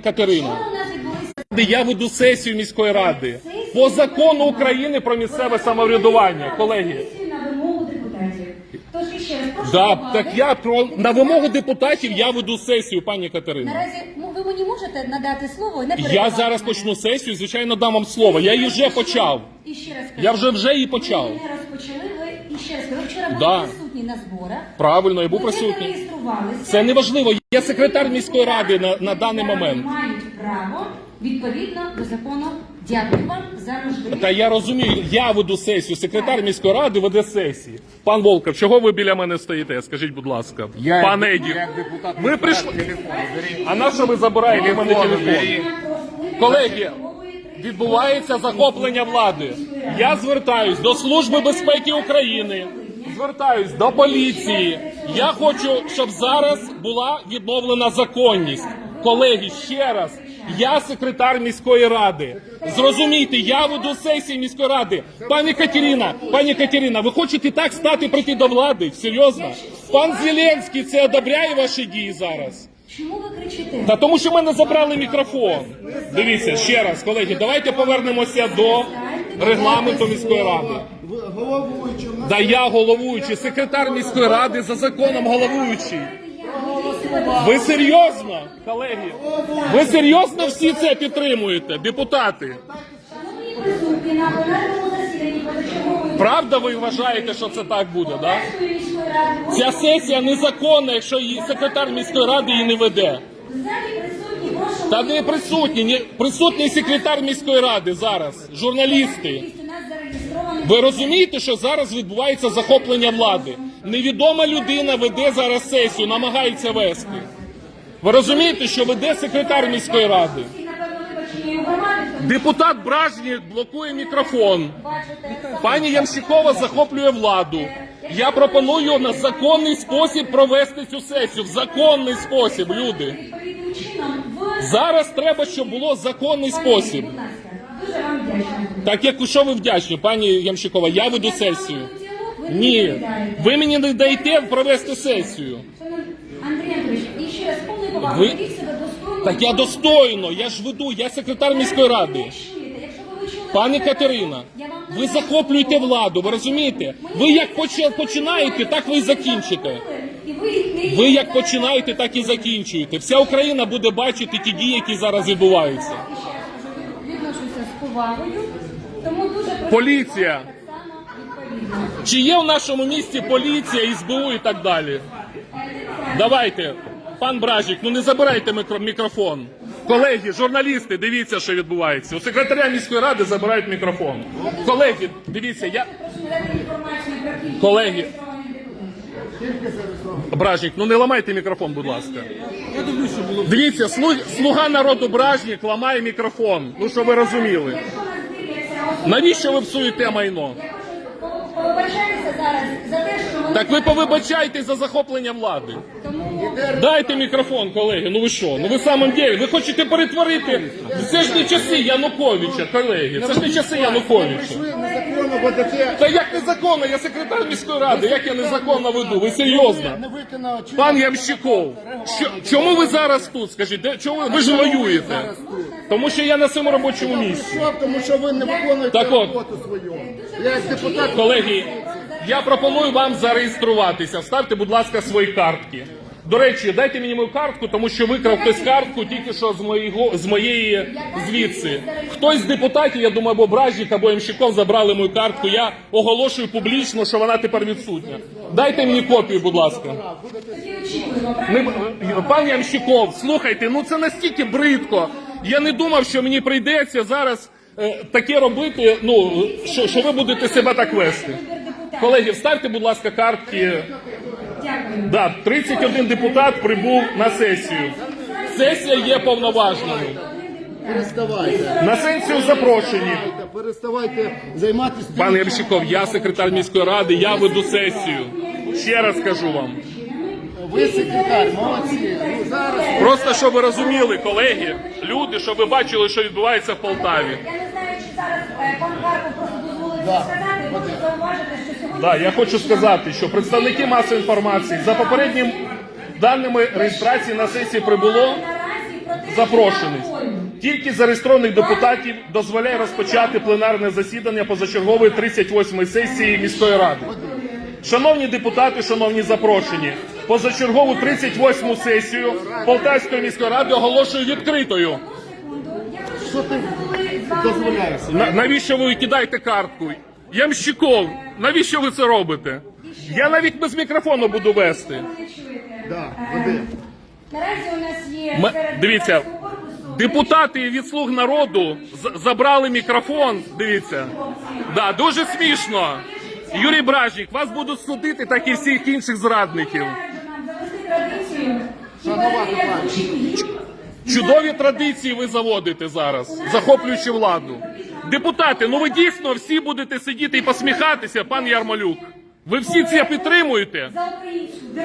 Катерина. Я веду сесію міської ради по закону України про місцеве самоврядування, колеги. На вимогу депутатів. Тож іще раз прошу Да, так я про на вимогу депутатів я веду сесію, пані Катерина. Наразі ну, ви мені можете надати слово і не Я зараз почну сесію, звичайно, дам вам слово. Я її вже почав. І ще раз кажу. Я вже вже її почав. Ви не розпочали, ви і ще раз ви вчора були Да. Присутні на зборах. Правильно, я був Ви не присутній. зареєструвалися. Це не важливо. Я секретар міської ради на, на даний момент. Мають право відповідно до закону. Дякую вам за можливість. Та я розумію, я веду сесію. Секретар міської ради веде сесії. Пан Волков, чого ви біля мене стоїте? Скажіть, будь ласка. Я Пан як- Еді. як депутат Ви прийшли. телефон, бери. А на що ви забираєте в мене Телефон телефон? бери. Колеги, відбувається захоплення влади. Я звертаюсь до Служби безпеки України, звертаюсь до поліції. Я хочу, щоб зараз була відновлена законність. Колеги, ще раз. Я секретар міської ради. Зрозумійте, я веду сесії міської ради. Пані Катерина, пані Катерина, ви хочете так стати прийти до влади? Серйозно? Пан Зеленський це одобряє ваші дії зараз? Чому ви кричите? Та тому що в мене забрали мікрофон. Дивіться ще раз, колеги, давайте повернемося до регламенту міської ради. Да я головуючий, секретар міської ради за законом головуючий. Ви серйозно, колеги? Ви серйозно всі це підтримуєте, депутати? Правда, ви вважаєте, що це так буде? Да? Ця сесія незаконна, якщо її секретар міської ради її не веде. Та не присутні, ні, присутній секретар міської ради зараз, журналісти. Ви розумієте, що зараз відбувається захоплення влади? Невідома людина веде зараз сесію, намагається вести. Ви розумієте, що веде секретар міської ради? Депутат Бражнік блокує мікрофон. Пані Ямщикова захоплює владу. Я пропоную на законний спосіб провести цю сесію. В законний спосіб, люди. Зараз треба, щоб було законний спосіб. Дуже вам вдячна. Так як у що ви вдячні, пані Ямщикова, я веду сесію. Ви Ні, ви мені не даєте провести сесію. Андрій Андрійович, і ще раз повний повагу, Ви- ведіть себе достойно. Так я достойно, я ж веду, я секретар міської ради. Пані Катерина, ви захоплюєте владу, ви розумієте? Ви як поч- починаєте, так ви і закінчите. Ви як починаєте, так і закінчуєте. Вся Україна буде бачити ті дії, які зараз відбуваються. І ще раз кажу, повагою, тому дуже прошу Поліція. так само відповідно. Чи є в нашому місті поліція, СБУ і так далі? Давайте, пан Бражик, ну не забирайте мікро- мікрофон. Колеги, журналісти, дивіться, що відбувається. У секретаря міської ради забирають мікрофон. Колеги, дивіться, я. Прошу надати інформацію про кількість Колеги. Бражник, ну не ламайте мікрофон, будь ласка. Дивіться, слуг, слуга народу Бражник ламає мікрофон. Ну що ви розуміли? Навіщо ви псуєте майно? я хочу повибачатися зараз Так ви повибачайте за захоплення влади. Дайте мікрофон, колеги. Ну ви що? Ну ви самом деле, ви хочете перетворити. Це ж не часи Януковича, колеги. Це ж не часи Януковича. Та як незаконно, я секретар міської ради, як я незаконно веду? Ви серйозно? Пан Ямщиков, що, чому ви зараз тут? Скажіть, де чому ви, ж воюєте? Тому що я на своєму робочому місці. Тому що ви не виконуєте роботу свою. Я як депутат Колеги, я пропоную вам зареєструватися. Вставте, будь ласка, свої картки. До речі, дайте мені мою картку, тому що викрав хтось картку тільки що з моєго з моєї звідси. Хтось з депутатів, я думаю, або Бражник, або Ямщиков забрали мою картку. Я оголошую публічно, що вона тепер відсутня. Дайте мені копію, будь ласка. тоді очікуємо, правильно? Не, пан Ямщиков, слухайте, ну це настільки бридко. Я не думав, що мені прийдеться зараз е, таке робити. Ну що, що ви будете себе так вести. Колеги, вставте, будь ласка, картки. Дякую. Да, 31 депутат прибув на сесію. Сесія є повноважною. переставайте. На сесію запрошені. Переставайте займатися. Пане Ямщиков, я секретар міської ради, я веду сесію. Ще раз кажу вам. Ви секретар, молодці. Ну, зараз Просто щоб ви розуміли, колеги, люди, щоб ви бачили, що відбувається в Полтаві. Я не знаю, чи зараз е, пан Харков просто дозволить сказати, хочу зауважити, що. Да, я хочу сказати, що представники масової інформації за попереднім даними реєстрації на сесії прибуло Наразі запрошений. Тільки зареєстрованих депутатів дозволяє розпочати пленарне засідання позачергової 38-ї сесії міської ради. Шановні депутати, шановні запрошені, позачергову 38-му сесію Полтавської міської ради оголошую відкритою. Що ти дозволяєш? Навіщо ви кидаєте картку? Ямщиков, навіщо ви це робите? Я навіть без мікрофону буду вести. Да. Наразі у нас є М- серед дивіться, депутатського корпусу Депутати від слуг народу з- забрали мікрофон. Дивіться, да, дуже смішно. Юрій Бражник, вас будуть судити, так і всіх інших зрадників. раджу нам завести традицію і Шанувати перейти пані. гімн. Чудові традиції ви заводите зараз, захоплюючи владу. Депутати, ну ви дійсно всі будете сидіти і посміхатися, пан Ярмолюк. Ви всі це підтримуєте?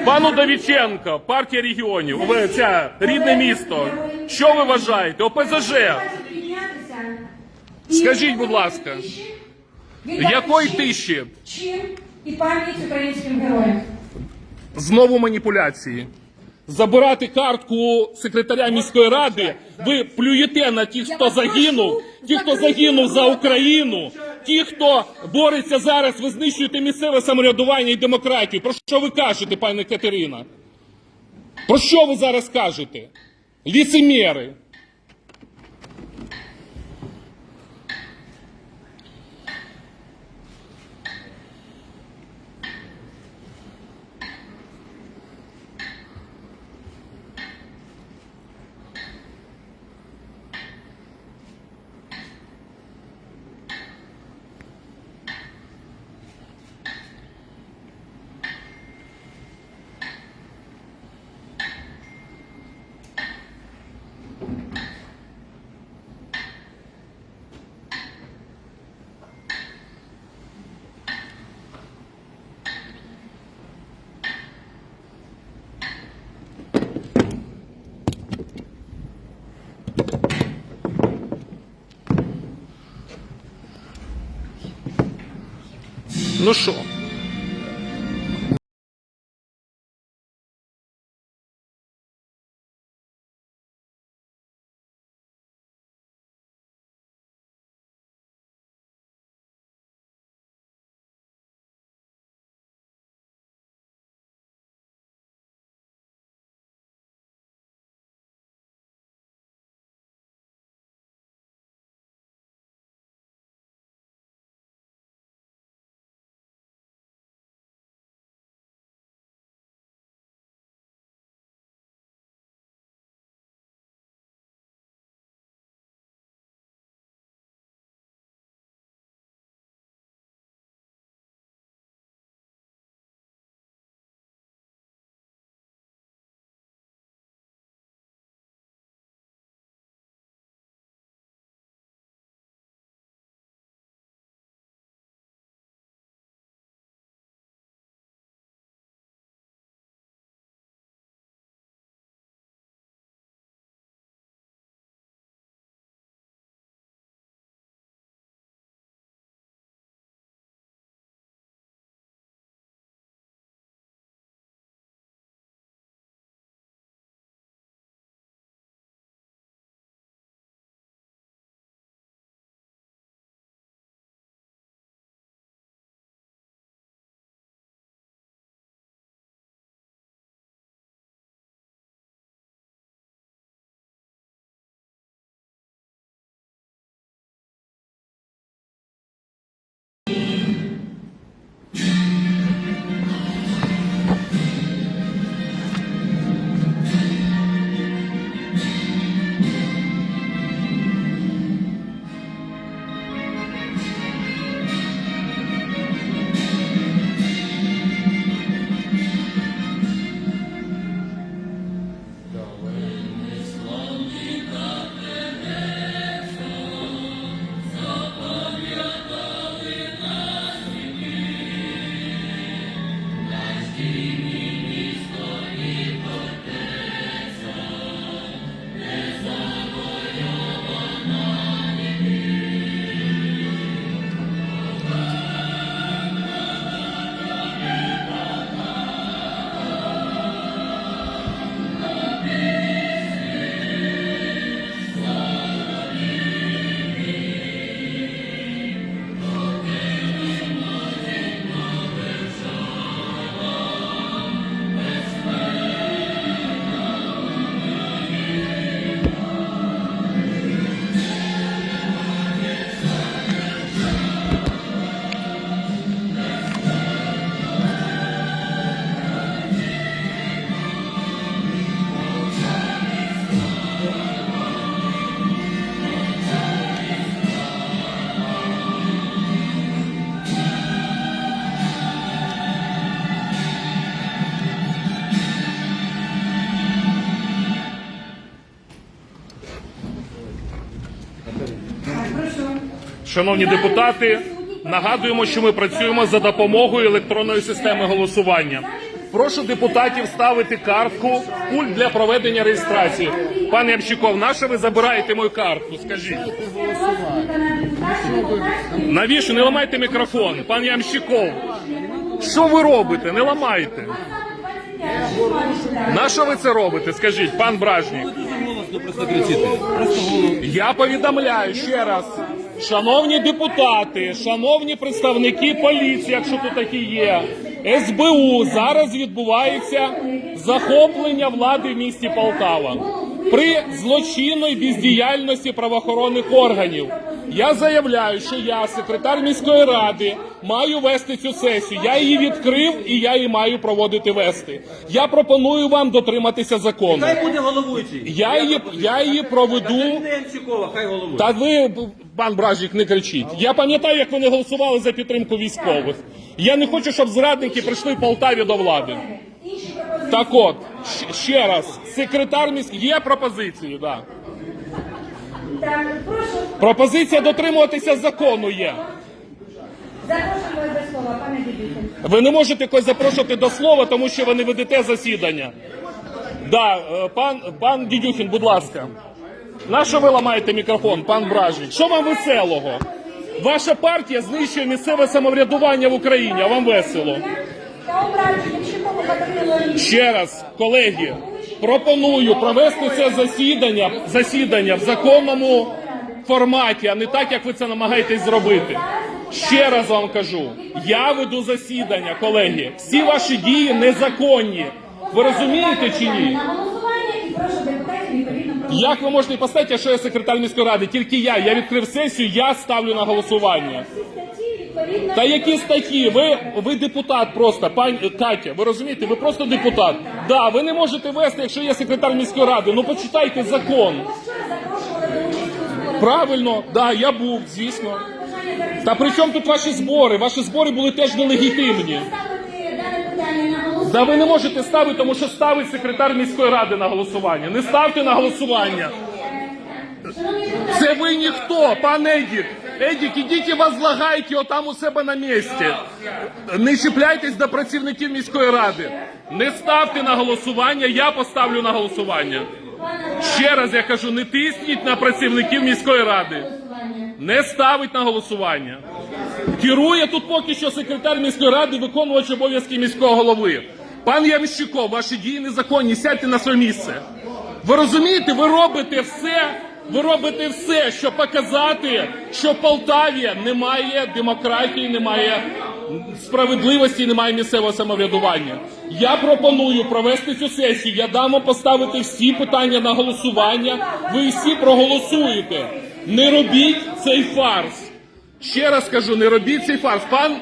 Пану Давіченко, партія регіонів, ви ця рідне місто. Що ви вважаєте? ОПЗЖ. Скажіть, будь ласка, Якої тиші? Чин і пам'ять українським героям. Знову маніпуляції. Забирати картку секретаря міської ради. Ви плюєте на тих, хто загинув, ті, хто загинув за Україну, ті, хто бореться зараз, ви знищуєте місцеве самоврядування і демократію. Про що ви кажете, пані Катерина? Про що ви зараз кажете? Ліцемєри. Ну що? Шановні депутати, нагадуємо, що ми працюємо за допомогою електронної системи голосування. Прошу депутатів ставити картку пульт для проведення реєстрації. Пане Ямщиков, на що ви забираєте мою картку? Скажіть. Навіщо не ламайте мікрофон? Пан Ямщиков, що ви робите? Не ламайте. На що ви це робите? Скажіть, пан Бражнік. Я повідомляю ще раз. Шановні депутати, шановні представники поліції, якщо тут такі є, СБУ, зараз відбувається захоплення влади в місті Полтава при злочинної бездіяльності правоохоронних органів. Я заявляю, що я, секретар міської ради, маю вести цю сесію. Я її відкрив і я її маю проводити вести. Я пропоную вам дотриматися закону. Хай буде головуючий. Я її, я її проведу. Хай головує. Та ви, пан Бражник, не кричіть. Я пам'ятаю, як ви не голосували за підтримку військових. Я не хочу, щоб зрадники прийшли в Полтаві до влади. Так от, ще раз, секретар міськ... Є пропозиції, да. Так, прошу, Пропозиція дотримуватися закону є. запрошую вас до слова, пане Дідюхін. Ви не можете когось запрошувати до слова, тому що ви не ведете засідання. Да, е, пан, пан Дідюхін, будь ласка. На що ви ламаєте мікрофон, пан Бражник? Що вам веселого? Ваша партія знищує місцеве самоврядування в Україні, а вам весело. Та обрати, якщо кому потрібно Ще раз, колеги, пропоную провести це засідання, засідання в законному форматі, а не так, як ви це намагаєтесь зробити. Ще раз вам кажу, я веду засідання, колеги. Всі ваші дії незаконні. Ви розумієте чи ні? Як ви можете поставити, що я секретар міської ради? Тільки я. Я відкрив сесію, я ставлю на голосування. Та які статті? Ви, ви депутат просто, пані Катя, ви розумієте? Ви просто депутат. Да, ви не можете вести, якщо є секретар міської ради. Ну почитайте закон. Правильно, да, я був, звісно. Та при чому тут ваші збори? Ваші збори були теж нелегітимні. Да ви не можете ставити, тому що ставить секретар міської ради на голосування. Не ставте на голосування. Це ви ніхто, пан Едік. Едік, ідіть і возлагайте отам у себе на місці. Не чіпляйтесь до працівників міської ради. Не ставте на голосування, я поставлю на голосування. Ще раз я кажу, не тисніть на працівників міської ради. Не ставить на голосування. Керує тут поки що секретар міської ради, виконувач обов'язки міського голови. Пан Ямщиков, ваші дії незаконні, сядьте на своє місце. Ви розумієте, ви робите все, ви робите все, щоб показати, що в Полтаві немає демократії, немає справедливості, немає місцевого самоврядування. Я пропоную провести цю сесію. Я дамо поставити всі питання на голосування. Ви всі проголосуєте. Не робіть цей фарс. Ще раз кажу, не робіть цей фарс. Пан,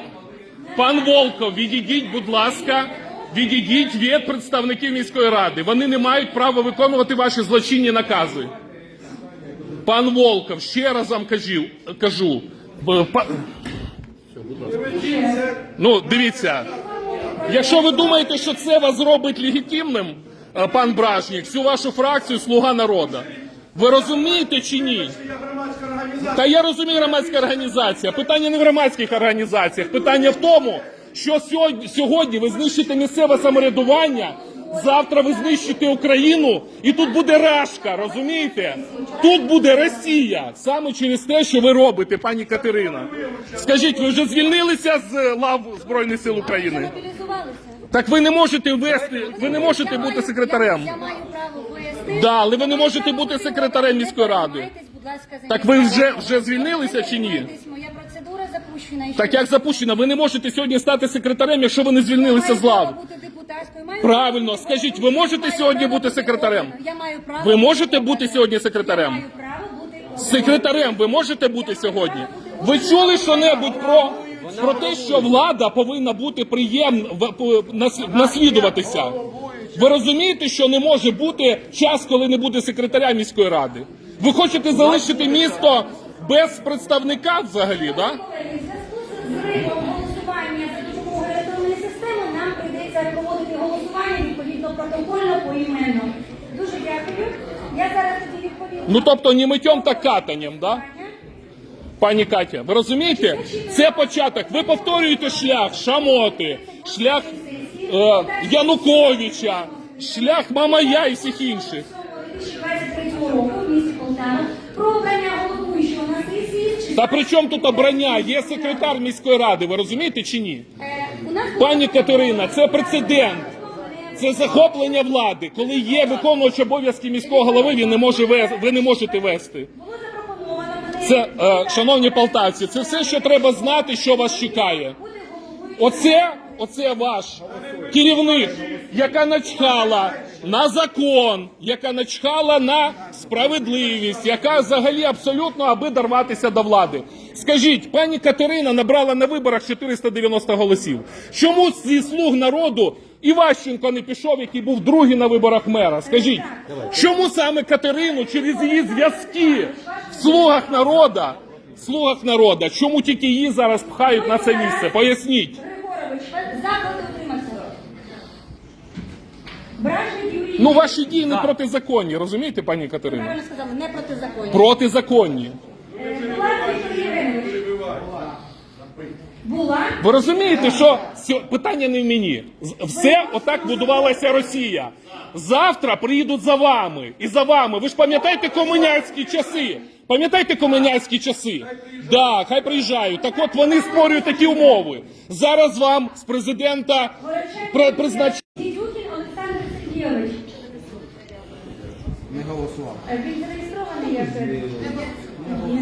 пан Волков, відійдіть, будь ласка, відійдіть від представників міської ради. Вони не мають права виконувати ваші злочинні накази. Пан Волков, ще раз вам кажу, кажу. Ну, дивіться, якщо ви думаєте, що це вас зробить легітимним, е, пан Бражнік, всю вашу фракцію Слуга народу, ви розумієте чи ні? Та я розумію громадська організація. Питання не в громадських організаціях. Питання в тому, що сьогодні ви знищите місцеве самоврядування, завтра ви знищите Україну, і тут буде рашка, розумієте? Тут буде Росія. Саме через те, що ви робите, пані Катерина. Скажіть, ви вже звільнилися з лав Збройних сил України? Так ви не можете вести, ви не можете бути секретарем. Я, маю право виїзди. Да, але ви не можете бути секретарем міської ради. Так ви вже- вже звільнилися чи ні? Запущена. і Так що? як запущено, ви не можете сьогодні стати секретарем, якщо ви не звільнилися з маю право бути депутаткою, маю Правильно. право- Скажіть, ви можете Маю сьогодні право бути секретарем? Я маю право Ви бути можете бути сьогодні секретарем? Я маю право бути. Секретарем ви можете бути сьогодні? Ви чули що-небудь про, про те, що влада повинна бути приємна наслідуватися? Ви розумієте, що не може бути час, коли не буде секретаря міської ради? Ви хочете залишити місто без представника взагалі, да? Колеги, в зв'язку з зривом голосування за допомогою електронної системи нам прийдеться проводити голосування відповідно протокольно поіменно. Дуже дякую. Я зараз тоді відповім. Ну тобто не миттєм та катанням, да? Пані Катя, ви розумієте? Це початок. Ви повторюєте шлях Шамоти, шлях е, Януковича, шлях Мамая і всіх інших. 2023 року в місті Полтава про обрання головуючого на сесії чи Та при чому тут обрання? Є секретар міської ради, ви розумієте чи ні? Пані Катерина, це прецедент. Це захоплення влади. Коли є виконувач обов'язки міського голови, він не може вести, ви не можете вести. Це, е, шановні полтавці, це все, що треба знати, що вас чекає. Оце, оце ваш керівник, яка начхала на закон, яка начхала на справедливість, яка взагалі абсолютно аби дорватися до влади. Скажіть, пані Катерина набрала на виборах 490 голосів. Чому зі слуг народу Іващенко не пішов, який був другий на виборах мера? Скажіть, чому саме Катерину через її зв'язки в слугах народа? Слугах народа, чому тільки її зараз пхають на це місце? Поясніть. Бражник Юрій Ну, ваші дії не протизаконні, розумієте, пані Катерина? Правильно сказали, не протизаконні. Протизаконні. Була Віктор Євгенович. Була. Ви розумієте, що сьо- питання не в мені. З- Все отак будувалася Росія. Завтра приїдуть за вами і за вами. Ви ж пам'ятаєте комуняцькі часи? Пам'ятаєте комуняцькі часи? Да, хай приїжджають. Так от вони створюють такі умови. Зараз вам з президента при- призначають Олександр Сергійович. Не голосував. Е, Він зареєстрований як е,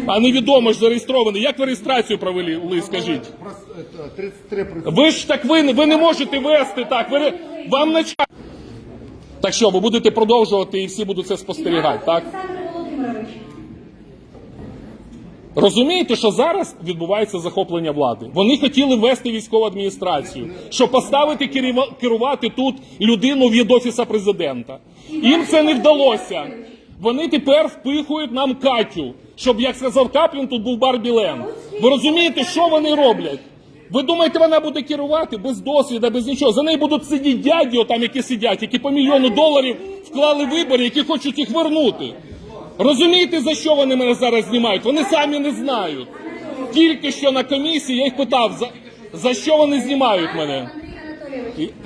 А невідомо ж зареєстрований. Як ви реєстрацію провели, скажіть? Просто, е, 33 присутні. Ви ж так ви, не- ви не можете вести так. Ви, вам на час. Так що, ви будете продовжувати і всі будуть це спостерігати, так? Олександр Володимирович. Розумієте, що зараз відбувається захоплення влади. Вони хотіли ввести військову адміністрацію, щоб поставити керувати тут людину від офіса президента. Їм це не вдалося. Вони тепер впихують нам Катю, щоб, як сказав Каплін, тут був Барбі Ленд. Ви розумієте, що вони роблять? Ви думаєте, вона буде керувати без досвіду, без нічого? За нею будуть сидіти дяді, отам, які сидять, які по мільйону доларів вклали вибори, які хочуть їх вернути. Розумієте, за що вони мене зараз знімають? Вони самі не знають. Тільки що на комісії я їх питав, за, за що вони знімають мене?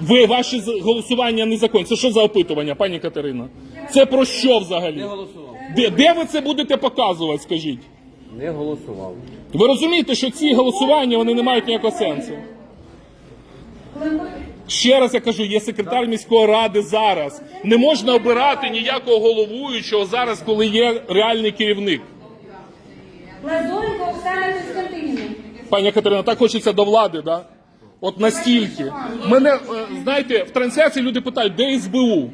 Ви ваші голосування незаконні. Це що за опитування, пані Катерина? Це про що взагалі? Де, де ви це будете показувати? Скажіть? Не голосував. Ви розумієте, що ці голосування вони не мають ніякого сенсу. Ще раз я кажу, є секретар міської ради зараз. Не можна обирати ніякого головуючого зараз, коли є реальний керівник. Лазоренко Оксана Константинівна. Пані Катерина, так хочеться до влади, да? От настільки. Мене, е, знаєте, в трансляції люди питають, де СБУ?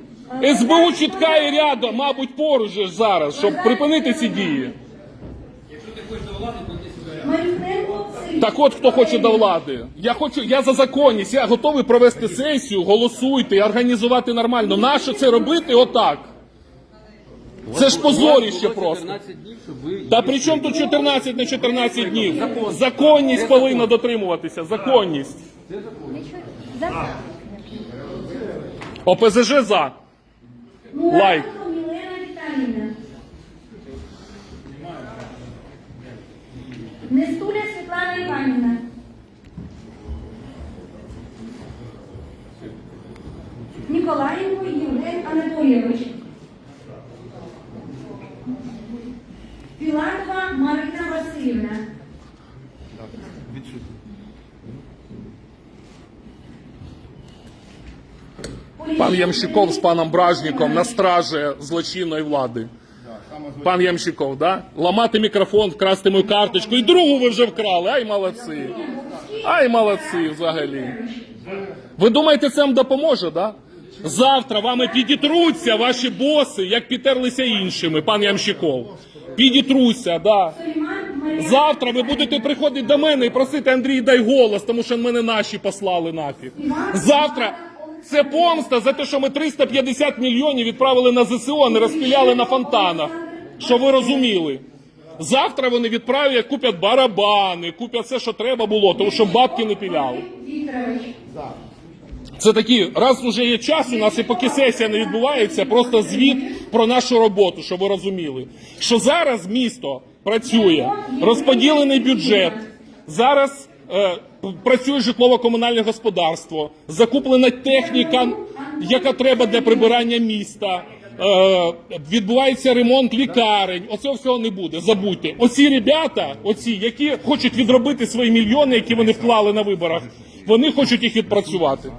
СБУ чітка і рядом, мабуть, поруч же ж зараз, щоб припинити ці дії. Марюхненко Сергій. Так от хто хоче до влади. Я хочу, я за законність, я готовий провести сесію, голосуйте організувати нормально. Нащо це робити отак? Це ж позоріще просто. 14 днів, щоб ви... Та при чому тут 14 на 14 днів? Законність повинна дотримуватися. Законність. ОПЗЖ за. Лайк. Мілена Віталіївна. Світлана Іванівна. Ніколаєнко Євген Анатолійович. Філатова Марина Васильівна. Пан Ямщиков з паном Бражником на стражі злочинної влади. Пан Ямщиков, да? Ламати мікрофон, вкрасти мою карточку. І другу ви вже вкрали. Ай, молодці. Ай, молодці взагалі. Ви думаєте, це вам допоможе, да? Завтра вами підітруться ваші боси, як підтерлися іншими, пан Ямщиков. Підітруться, да. Завтра ви будете приходити до мене і просити Андрій, дай голос, тому що мене наші послали нафіг. Завтра це помста за те, що ми 350 мільйонів відправили на ЗСУ, не розпіляли на фонтанах. Що ви розуміли? Завтра вони відправлять, куплять барабани, куплять все, що треба було, тому що бабки не піляли. Це такі, раз уже є час у нас і поки сесія не відбувається, просто звіт про нашу роботу, щоб ви розуміли. Що зараз місто працює. Розподілений бюджет. Зараз е, працює житлово-комунальне господарство, закуплена техніка, яка треба для прибирання міста. Е, відбувається ремонт лікарень. Оцього всього не буде. Забудьте. Оці ребята, оці, які хочуть відробити свої мільйони, які вони вклали на виборах, вони хочуть їх відпрацювати.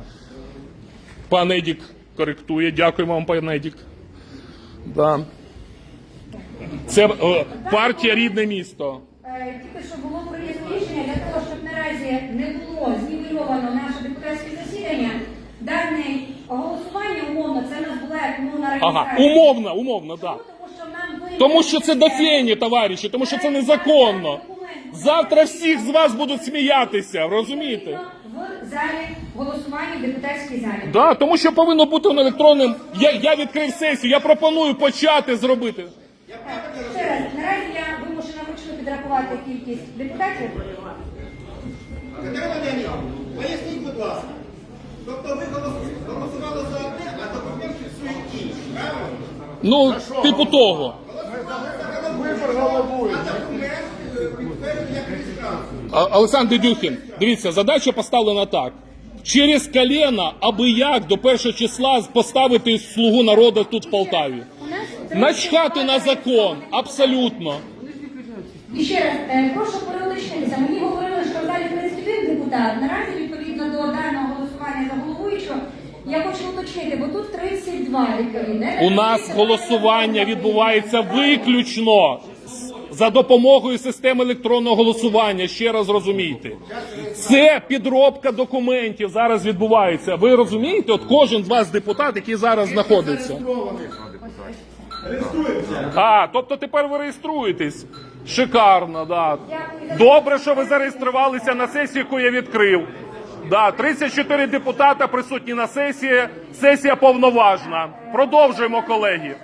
Пан Едік коректує. Дякуємо вам, пан Едік. Да. Це е, партія рідне місто. Е, Тільки що було прийнято рішення для того, щоб наразі не було знівельовано наше депутатське засідання. Дане голосування умовна Ага, умовно, умовно, так. Тому що нам ви- Тому що це до фені, товариші, тому що це незаконно. Завтра всіх з вас будуть сміятися, розумієте? В залі голосування в депутатській залі. Да, тому що повинно бути на електронним. Я, я відкрив сесію, я пропоную почати зробити. Ще раз, наразі я вимушена вручну підрахувати кількість депутатів. Катерина Леонідовна, поясніть, будь ласка. Тобто ви голос- голосували за Ну, типу того. Олександр Дюхін, дивіться, задача поставлена так. Через колено, аби як до першого числа поставити слугу народу тут в Полтаві. Начхати на закон, абсолютно. І ще раз, е, прошу перелишитися. Мені говорили, що в залі 31 депутат. Наразі, відповідно до даного голосування за головуючого, я хочу уточнити, бо тут 32 відповідно. У нас голосування відбувається виключно за допомогою системи електронного голосування. Ще раз розумійте. Це підробка документів зараз відбувається. Ви розумієте? От кожен з вас депутат, який зараз знаходиться. А, тобто тепер ви реєструєтесь. Шикарно, да. Добре, що ви зареєструвалися на сесію, яку я відкрив. Да, 34 депутата присутні на сесії. Сесія повноважна. Продовжуємо, колеги.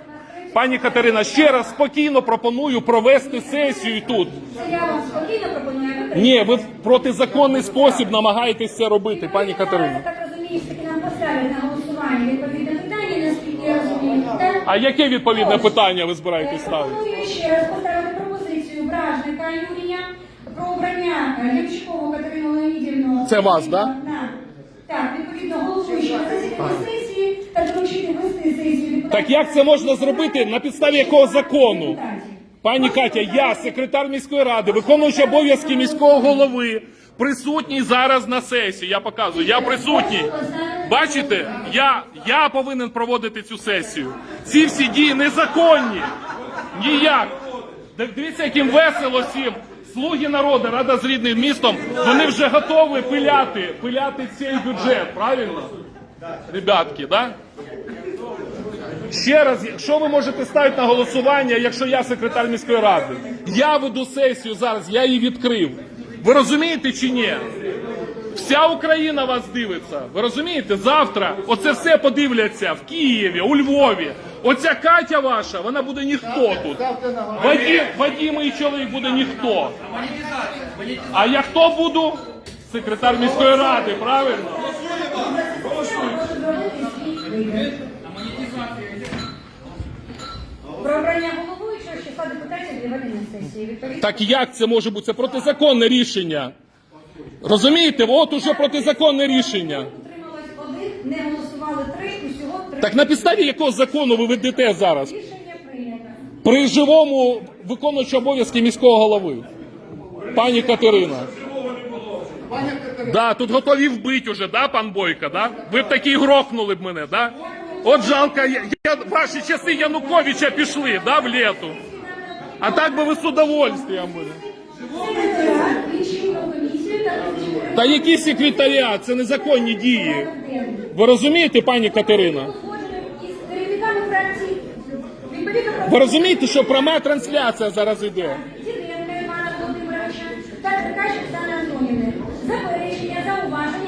Пані Катерина, ще раз спокійно пропоную провести сесію тут. Я вам спокійно пропоную. Ні, ви в протизаконний спосіб намагаєтесь це робити, пані Катерина. Я так розумію, що таки нам поставлять на голосування відповідне питання, наскільки я розумію. Так? А яке відповідне питання ви збираєтесь Е, ставити? Пропоную ще раз поставити пропозицію Бражника Юрія про обрання е, Лівчикову Катерину Леонідівну. Це вас, да? На- Так, відповідно головуючого на засіданні сесії та доручити вести сесію депутатів. Так як це можна зробити? На підставі якого закону? Пані Катя, я, секретар міської ради, виконуючий обов'язки міського голови, присутній зараз на сесії. Я показую, я присутній. Бачите, я, я повинен проводити цю сесію. Ці всі дії незаконні. Ніяк. Дивіться, яким весело всім. Слуги народу, рада з рідним містом, вони вже готові пиляти, пиляти цей бюджет, правильно? Ребятки, да? Ще раз, що ви можете ставити на голосування, якщо я секретар міської ради? Я веду сесію зараз, я її відкрив. Ви розумієте чи ні? Вся Україна вас дивиться. Ви розумієте? Завтра оце все подивляться в Києві, у Львові. Оця Катя ваша, вона буде ніхто тут. Вадим, Вадим і чоловік буде ніхто. А я хто буду? Секретар міської ради, правильно? Про обрання головуючого числа депутатів для ведення сесії. Так як це може бути? Це протизаконне рішення. Розумієте? От уже протизаконне рішення. утрималось один, не голосували три, усього три. Так на підставі якого закону ви ведете зараз? Рішення прийнято. При живому виконуючому обов'язки міського голови. Пані Катерина. Пані Катерина, Да, тут готові вбити уже, да, пан Бойко, да? Ви б такі грохнули б мене, да? От жалко, я, я, ваші часи Януковича пішли, да, в лету. А так би ви з удовольствием були. Та які секретаріат? Це незаконні дії. Ви розумієте, пані Катерина? Ви розумієте, що пряма трансляція зараз йде?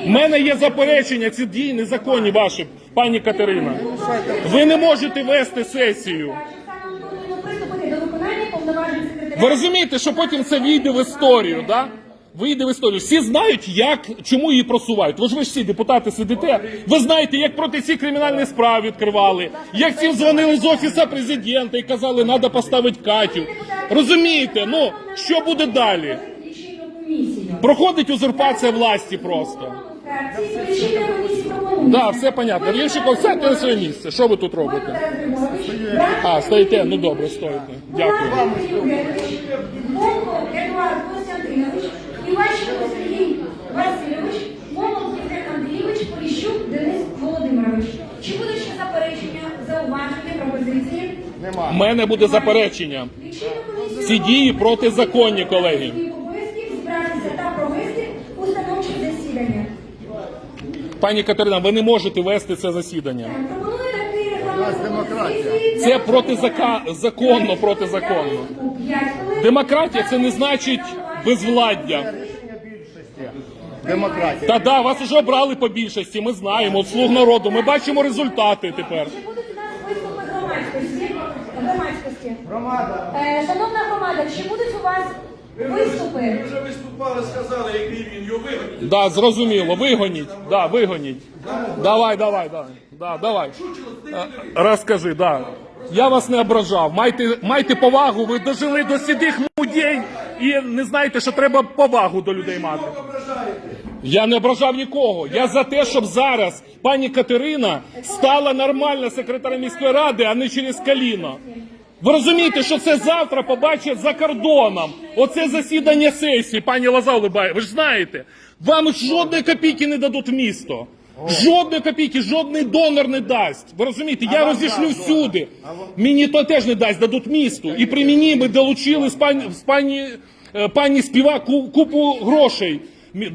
У мене є заперечення, ці дії незаконні ваші, пані Катерина. Ви не можете вести сесію. Секретаря. Ви розумієте, що потім це війде в історію, да? Вийде в історію. Всі знають, як чому її просувають. Ви ж ви ж всі депутати сидите. Ви знаєте, як проти ці кримінальні справи відкривали, як всім дзвонили з офісу президента і казали, треба поставити Катю. Розумієте, ну що буде далі? Проходить узурпація власті просто. Да, все понятно. Лєвчиков, сядьте на своє місце. Що ви тут робите? А, стоїте? Ну добре, стоїте. Дякую. Іващенко Сергій Васильович, Момов Євген Андрійович, Поліщук Денис Володимирович. Чи будуть ще заперечення, зауваження, пропозиції? У мене буде заперечення. Ці дії колеги. Провести установче засідання. Пані Катерина, ви не можете вести це засідання. Це протизака- законно, протизаконно. Демократія це не значить безвладдя. Демократія. Та да, вас уже обрали по більшості. Ми знаємо, от слуг народу. Ми бачимо результати тепер. Чи будуть у нас виступи громадськості? Громадськості. Громада. Е, шановна громада, чи будуть у вас виступи? вже виступали, сказали, який він його вигодить. Да, зрозуміло. Вигоніть. Да, вигоніть. Давай, давай, давай. Да, давай. Е, Розкажи, да. Я вас не ображав. Майте, майте повагу. Ви дожили до сідих мудей і не знаєте, що треба повагу до людей мати. Я не ображав нікого. Я за те, щоб зараз пані Катерина стала нормально секретарем міської ради, а не через коліно. Ви розумієте, що це завтра побачать за кордоном. Оце засідання сесії, пані Лоза Улибає. Ви ж знаєте, вам жодної копійки не дадуть в місто. Жодної копійки, жодний донор не дасть. Ви розумієте, я розійшлю всюди. Мені то теж не дасть, дадуть місту. І при мені ми долучили з пані, з пані, е, пані Співак купу грошей.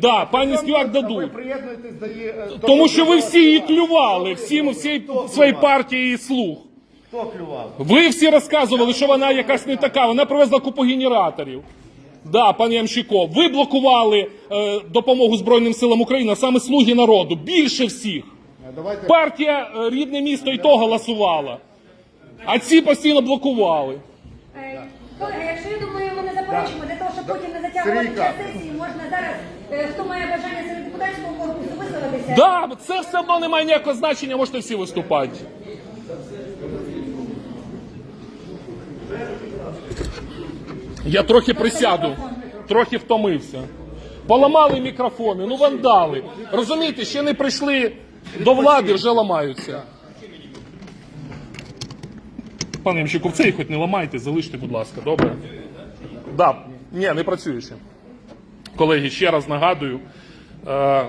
Да, пані Співак дадуть. до її... е, до- Тому що ви всі її клювали, всім всій своїй партії і слух. Хто клював? Ви всі розказували, що вона якась не така. Вона привезла купу генераторів. Да, пан Ямщиков, ви блокували е, допомогу Збройним силам України, а саме слуги народу. Більше всіх. Е, Давайте... Партія е, рідне місто і то голосувала. А ці постійно блокували. Е, Колеги, якщо я думаю, ми не заперечимо для того, щоб потім не затягувати час сесії, можна зараз, е, хто має бажання серед депутатського корпусу, висловитися. Да, це все одно не має ніякого значення, можете всі виступати. Я трохи присяду, трохи втомився. Поламали мікрофони, ну вандали. Розумієте, ще не прийшли до влади, вже ламаються. Пане Ямщиков, цей хоч не ламайте, залиште, будь ласка, добре? Да, ні, не працює ще. Колеги, ще раз нагадую. Е,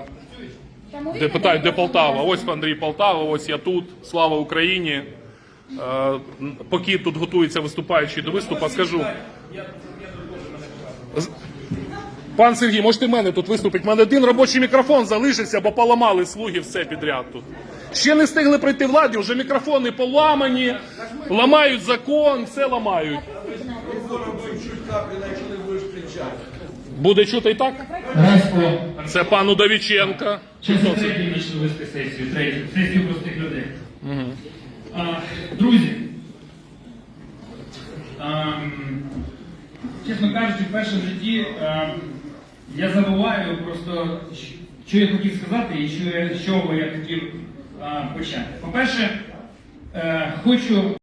де питають, де Полтава? Ось Андрій Полтава, ось я тут. Слава Україні. Е, поки тут готується виступаючий до виступу, скажу. Пан Сергій, можете в мене тут виступити? У мене один робочий мікрофон залишився, бо поламали слуги все підряд тут. Ще не встигли прийти владі, вже мікрофони поламані, ламають закон, все ламають. Буде чути і так? Це пан Удовіченка. вести сесію, третю, сесію простих людей. Друзі, чесно кажучи, вперше в житті я забуваю просто, що я хотів сказати і що з чого я хотів почати. По-перше, е, хочу